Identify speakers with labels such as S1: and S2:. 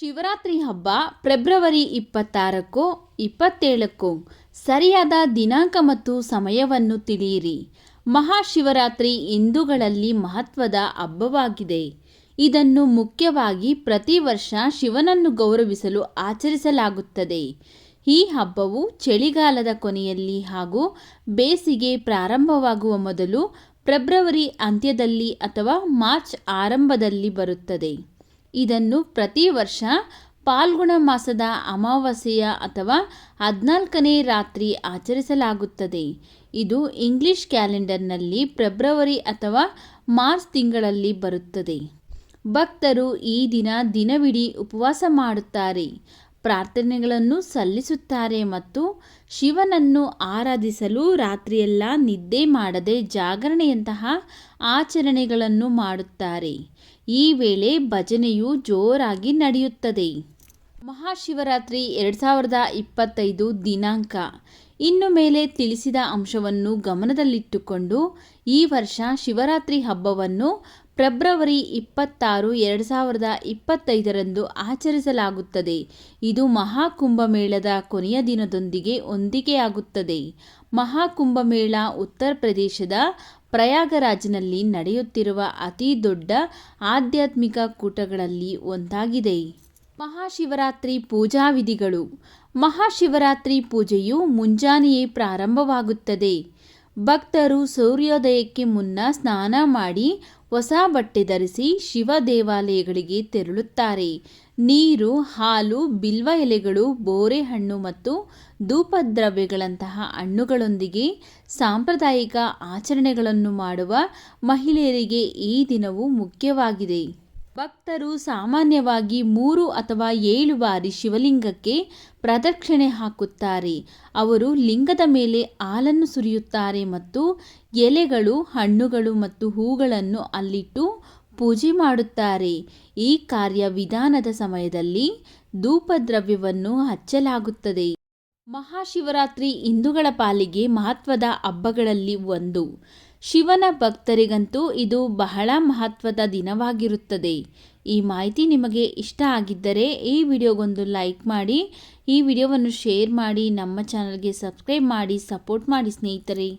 S1: ಶಿವರಾತ್ರಿ ಹಬ್ಬ ಫೆಬ್ರವರಿ ಇಪ್ಪತ್ತಾರಕ್ಕೋ ಇಪ್ಪತ್ತೇಳಕ್ಕೋ ಸರಿಯಾದ ದಿನಾಂಕ ಮತ್ತು ಸಮಯವನ್ನು ತಿಳಿಯಿರಿ. ಮಹಾಶಿವರಾತ್ರಿ ಹಿಂದೂಗಳಲ್ಲಿ ಮಹತ್ವದ ಹಬ್ಬವಾಗಿದೆ. ಇದನ್ನು ಮುಖ್ಯವಾಗಿ ಪ್ರತಿ ವರ್ಷ ಶಿವನನ್ನು ಗೌರವಿಸಲು ಆಚರಿಸಲಾಗುತ್ತದೆ. ಈ ಹಬ್ಬವು ಚಳಿಗಾಲದ ಕೊನೆಯಲ್ಲಿ ಹಾಗೂ ಬೇಸಿಗೆ ಪ್ರಾರಂಭವಾಗುವ ಮೊದಲು ಫೆಬ್ರವರಿ ಅಂತ್ಯದಲ್ಲಿ ಅಥವಾ ಮಾರ್ಚ್ ಆರಂಭದಲ್ಲಿ ಬರುತ್ತದೆ. ಇದನ್ನು ಪ್ರತಿ ವರ್ಷ ಪಾಲ್ಗುಣ ಮಾಸದ ಅಮಾವಾಸ್ಯೆಯ ಅಥವಾ ಹದಿನಾಲ್ಕನೇ ರಾತ್ರಿ ಆಚರಿಸಲಾಗುತ್ತದೆ. ಇದು ಇಂಗ್ಲಿಷ್ ಕ್ಯಾಲೆಂಡರ್ನಲ್ಲಿ ಫೆಬ್ರವರಿ ಅಥವಾ ಮಾರ್ಚ್ ತಿಂಗಳಲ್ಲಿ ಬರುತ್ತದೆ. ಭಕ್ತರು ಈ ದಿನ ದಿನವಿಡೀ ಉಪವಾಸ ಮಾಡುತ್ತಾರೆ. ಪ್ರಾರ್ಥನೆಗಳನ್ನು ಸಲ್ಲಿಸುತ್ತಾರೆ ಮತ್ತು ಶಿವನನ್ನು ಆರಾಧಿಸಲು ರಾತ್ರಿಯೆಲ್ಲ ನಿದ್ದೆ ಮಾಡದೆ ಜಾಗರಣೆಯಂತಹ ಆಚರಣೆಗಳನ್ನು ಮಾಡುತ್ತಾರೆ. ಈ ವೇಳೆ ಭಜನೆಯು ಜೋರಾಗಿ ನಡೆಯುತ್ತದೆ. ಮಹಾಶಿವರಾತ್ರಿ ಎರಡು ಸಾವಿರದ ಇಪ್ಪತ್ತೈದು ದಿನಾಂಕ. ಇನ್ನು ಮೇಲೆ ತಿಳಿಸಿದ ಅಂಶವನ್ನು ಗಮನದಲ್ಲಿಟ್ಟುಕೊಂಡು ಈ ವರ್ಷ ಶಿವರಾತ್ರಿ ಹಬ್ಬವನ್ನು ಫೆಬ್ರವರಿ ಇಪ್ಪತ್ತಾರು, ಎರಡು ಸಾವಿರದ ಇಪ್ಪತ್ತೈದರಂದು ಆಚರಿಸಲಾಗುತ್ತದೆ. ಇದು ಮಹಾಕುಂಭಮೇಳದ ಕೊನೆಯ ದಿನದೊಂದಿಗೆ ಹೊಂದಿಕೆಯಾಗುತ್ತದೆ. ಮಹಾಕುಂಭಮೇಳ ಉತ್ತರ ಪ್ರದೇಶದ ಪ್ರಯಾಗರಾಜ್ನಲ್ಲಿ ನಡೆಯುತ್ತಿರುವ ಅತಿ ದೊಡ್ಡ ಆಧ್ಯಾತ್ಮಿಕ ಕೂಟಗಳಲ್ಲಿ ಒಂದಾಗಿದೆ. ಮಹಾಶಿವರಾತ್ರಿ ಪೂಜಾ ವಿಧಿಗಳು. ಮಹಾಶಿವರಾತ್ರಿ ಪೂಜೆಯು ಮುಂಜಾನೆಯೇ ಪ್ರಾರಂಭವಾಗುತ್ತದೆ. ಭಕ್ತರು ಸೂರ್ಯೋದಯಕ್ಕೆ ಮುನ್ನ ಸ್ನಾನ ಮಾಡಿ ಹೊಸ ಬಟ್ಟೆ ಧರಿಸಿ ಶಿವ ದೇವಾಲಯಗಳಿಗೆ ತೆರಳುತ್ತಾರೆ. ನೀರು, ಹಾಲು, ಬಿಲ್ವ ಎಲೆಗಳು ಬೋರೆ ಹಣ್ಣು ಮತ್ತು ಧೂಪದ್ರವ್ಯಗಳಂತಹ ಹಣ್ಣುಗಳೊಂದಿಗೆ ಸಾಂಪ್ರದಾಯಿಕ ಆಚರಣೆಗಳನ್ನು ಮಾಡುವ ಮಹಿಳೆಯರಿಗೆ ಈ ದಿನವು ಮುಖ್ಯವಾಗಿದೆ. ಭಕ್ತರು ಸಾಮಾನ್ಯವಾಗಿ ಮೂರು ಅಥವಾ ಏಳು ಬಾರಿ ಶಿವಲಿಂಗಕ್ಕೆ ಪ್ರದಕ್ಷಿಣೆ ಹಾಕುತ್ತಾರೆ. ಅವರು ಲಿಂಗದ ಮೇಲೆ ಹಾಲನ್ನು ಸುರಿಯುತ್ತಾರೆ ಮತ್ತು ಎಲೆಗಳು, ಹಣ್ಣುಗಳು ಮತ್ತು ಹೂಗಳನ್ನು ಅಲ್ಲಿಟ್ಟು ಪೂಜೆ ಮಾಡುತ್ತಾರೆ. ಈ ಕಾರ್ಯ ವಿಧಾನದ ಸಮಯದಲ್ಲಿ ಧೂಪದ್ರವ್ಯವನ್ನು ಹಚ್ಚಲಾಗುತ್ತದೆ. ಮಹಾಶಿವರಾತ್ರಿ ಹಿಂದೂಗಳ ಪಾಲಿಗೆ ಮಹತ್ವದ ಹಬ್ಬಗಳಲ್ಲಿ ಒಂದು. ಶಿವನ ಭಕ್ತರಿಗಂತೂ ಇದು ಬಹಳ ಮಹತ್ವದ ದಿನವಾಗಿರುತ್ತದೆ. ಈ ಮಾಹಿತಿ ನಿಮಗೆ ಇಷ್ಟ ಆಗಿದ್ದರೆ ಈ ವಿಡಿಯೋಗೊಂದು ಲೈಕ್ ಮಾಡಿ, ಈ ವಿಡಿಯೋವನ್ನು ಶೇರ್ ಮಾಡಿ, ನಮ್ಮ ಚಾನಲ್ಗೆ ಸಬ್ಸ್ಕ್ರೈಬ್ ಮಾಡಿ, ಸಪೋರ್ಟ್ ಮಾಡಿ ಸ್ನೇಹಿತರೆ.